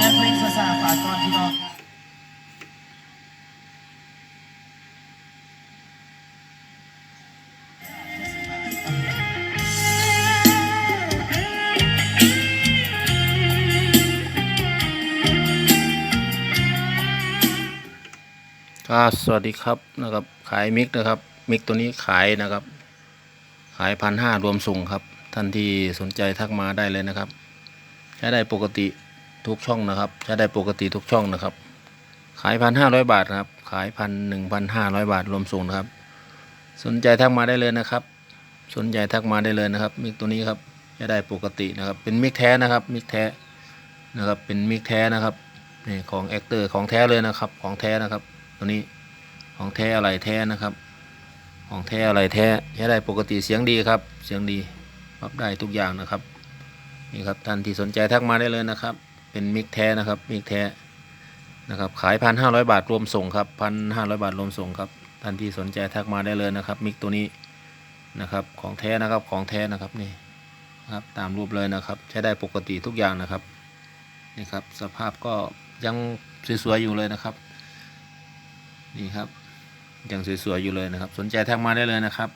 งานเพลงสาสาฝากรที่น้องครับสวัสดีครับนะครับ ขายมิกนะครับ มิกตัวนี้ขายนะครับ ขายพันห้ารวมส่งครับ ท่านที่สนใจทักมาได้เลยนะครับ ใช้ได้ปกติ ทุกช่องนะครับ ใช้ได้ปกติทุกช่องนะครับ ขายพันห้าร้อยบาทครับขายพันหนึ่งพันห้าร้อยบาทรวมส่งนะครับ สนใจทักมาได้เลยนะครับ สนใจทักมาได้เลยนะครับ มิกตัวนี้ครับใช้ได้ปกตินะครับ เป็นมิกแท้นะครับ มิกแท้นะครับ เป็นมิกแท้นะครับนี่ของแอคเตอร์ของแท้เลยนะครับ ของแท้นะครับ ตัวนี้ของแท้อะไรแท้นะครับ ของแท้อะไรแท้ใช้ได้ปกติเสียงดีครับ เสียงดีรับได้ทุกอย่างนะครับนี่ครับท่านที่สนใจทักมาได้เลยนะครับ เป็นมิกแท้นะครับมิกแท้นะครับขายพันห้าร้อยบาทรวมส่งครับพันห้าร้อยบาทรวมส่งครับท่านที่สนใจทักมาได้เลยนะครับ มิกตัวนี้นะครับของแท้นะครับของแท้นะครับนี่ครับตามรูปเลยนะครับ ใช้ได้ปกติทุกอย่างนะครับนี่ครับสภาพก็ยังสวยๆอยู่เลยนะครับนี่ครับยังสวยๆอยู่เลยนะครับ สนใจทักมาได้เลยนะครับ